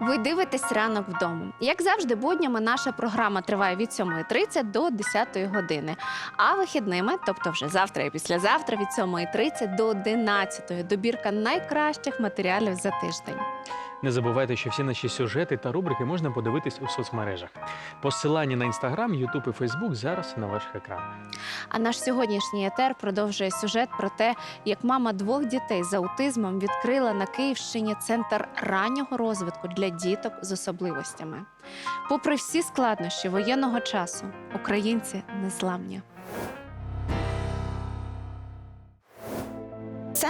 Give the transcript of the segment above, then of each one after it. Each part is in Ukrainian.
Ви дивитесь ранок вдома. Як завжди, буднями наша програма триває від 7.30 до 10 години. А вихідними, тобто вже завтра і післязавтра, від 7.30 до 11 добірка найкращих матеріалів за тиждень. Не забувайте, що всі наші сюжети та рубрики можна подивитись у соцмережах. Посилання на інстаграм, Ютуб і Фейсбук зараз на ваших екранах. А наш сьогоднішній етер продовжує сюжет про те, як мама двох дітей з аутизмом відкрила на Київщині центр раннього розвитку для діток з особливостями. Попри всі складнощі воєнного часу, українці незламні. Це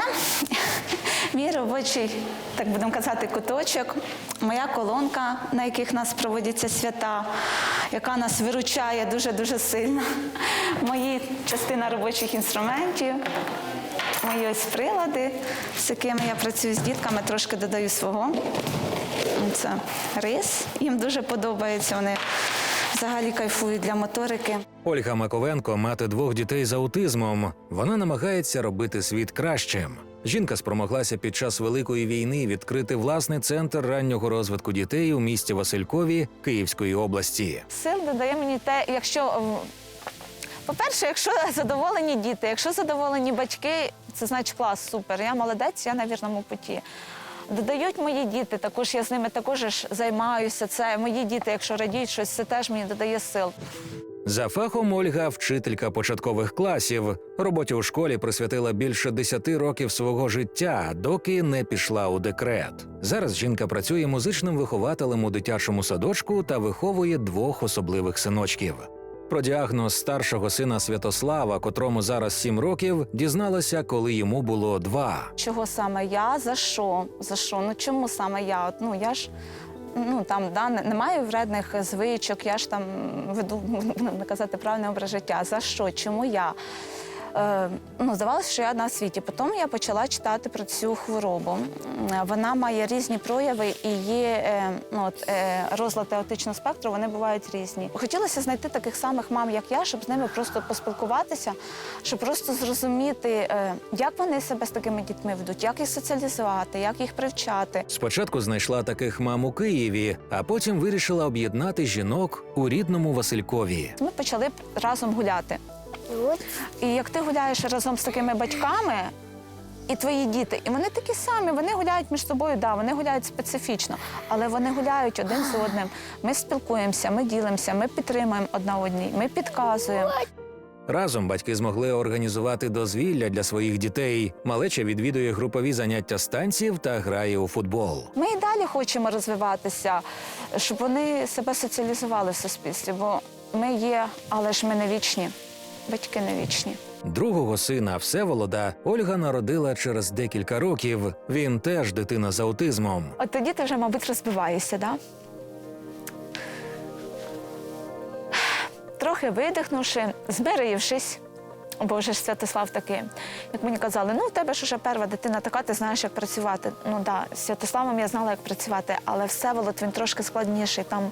мій робочий, так будемо казати, куточок, моя колонка, на яких нас проводяться свята, яка нас виручає дуже-дуже сильно. Мої частина робочих інструментів, мої ось прилади, з якими я працюю з дітками, трошки додаю свого. Це рис. Їм дуже подобається. Вони взагалі кайфують для моторики. Ольга Маковенко мати двох дітей з аутизмом. Вона намагається робити світ кращим. Жінка спромоглася під час великої війни відкрити власний центр раннього розвитку дітей у місті Василькові Київської області. Сил додає мені те, якщо по-перше, якщо задоволені діти, якщо задоволені батьки, це значить клас, супер. Я молодець, я на вірному путі. Додають мої діти, також я з ними також займаюся. Це мої діти, якщо радіють щось, це теж мені додає сил. За фахом Ольга вчителька початкових класів. Роботі у школі присвятила більше 10 років свого життя, доки не пішла у декрет. Зараз жінка працює музичним вихователем у дитячому садочку та виховує двох особливих синочків. Про діагноз старшого сина Святослава, котрому зараз 7 років, дізналася, коли йому було два. Чого саме я? За що? За що? Ну чому саме я? От, ну я ж ну там да, не- немає вредних звичок, я ж там веду, будемо казати, правильний образ життя. За що? Чому я? Е, ну, здавалося, що я на світі. Потім я почала читати про цю хворобу. Вона має різні прояви і є е, ну, от, е, розлад аутичного спектру, вони бувають різні. Хотілося знайти таких самих мам, як я, щоб з ними просто поспілкуватися, щоб просто зрозуміти, як вони себе з такими дітьми ведуть, як їх соціалізувати, як їх привчати. Спочатку знайшла таких мам у Києві, а потім вирішила об'єднати жінок у рідному Василькові. Ми почали разом гуляти. І як ти гуляєш разом з такими батьками, і твої діти, і вони такі самі, вони гуляють між собою, да, вони гуляють специфічно, але вони гуляють один з одним. Ми спілкуємося, ми ділимося, ми підтримуємо одна одній, ми підказуємо. Разом батьки змогли організувати дозвілля для своїх дітей. Малеча відвідує групові заняття з танців та грає у футбол. Ми і далі хочемо розвиватися, щоб вони себе соціалізували в суспільстві, бо ми є, але ж ми не вічні. Батьки не вічні. Другого сина Всеволода Ольга народила через декілька років. Він теж дитина з аутизмом. От тоді ти вже, мабуть, розбиваєшся, да? Трохи видихнувши, зберившись. Бо вже ж Святослав такий, як мені казали, ну в тебе ж уже перша дитина така, ти знаєш, як працювати. Ну да, з Святославом я знала, як працювати, але Всеволод він трошки складніший. Там,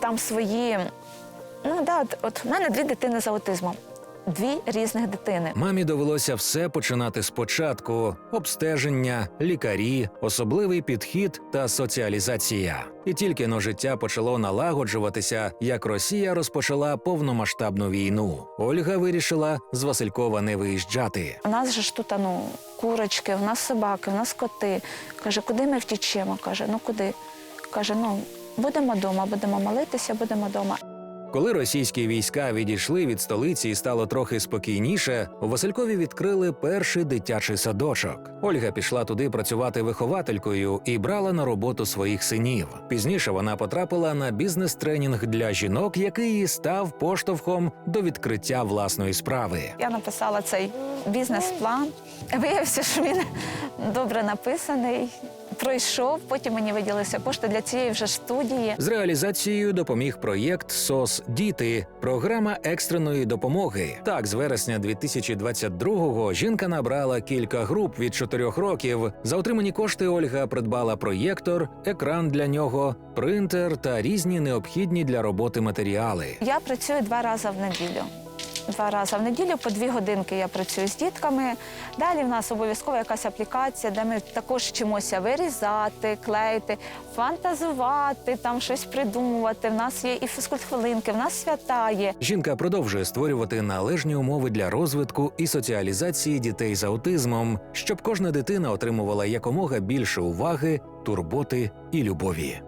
там свої. Ну да, от, от в мене дві дитини з аутизмом. Дві різних дитини. Мамі довелося все починати спочатку: обстеження, лікарі, особливий підхід та соціалізація. І тільки но життя почало налагоджуватися, як Росія розпочала повномасштабну війну. Ольга вирішила з Василькова не виїжджати. У нас же ж тут ну, курочки, у нас собаки, у нас коти. Каже, куди ми втічемо? Каже, ну куди? Каже, ну будемо вдома, будемо молитися, будемо вдома. Коли російські війська відійшли від столиці і стало трохи спокійніше, у Василькові відкрили перший дитячий садочок. Ольга пішла туди працювати вихователькою і брала на роботу своїх синів. Пізніше вона потрапила на бізнес-тренінг для жінок, який і став поштовхом до відкриття власної справи. Я написала цей бізнес-план. Виявився, що він добре написаний, пройшов. Потім мені виділилися кошти для цієї вже студії. З реалізацією допоміг проєкт СОС Діти, програма екстреної допомоги. Так, з вересня 2022-го жінка набрала кілька груп від 4 років. За отримані кошти Ольга придбала проєктор, екран для нього, принтер та різні необхідні для роботи матеріали. Я працюю два рази в неділю. Два рази в неділю, по дві годинки я працюю з дітками. Далі в нас обов'язково якась аплікація, де ми також вчимося вирізати, клеїти, фантазувати, там щось придумувати. В нас є і фізкульт-хвилинки, в нас свята є. Жінка продовжує створювати належні умови для розвитку і соціалізації дітей з аутизмом, щоб кожна дитина отримувала якомога більше уваги, турботи і любові.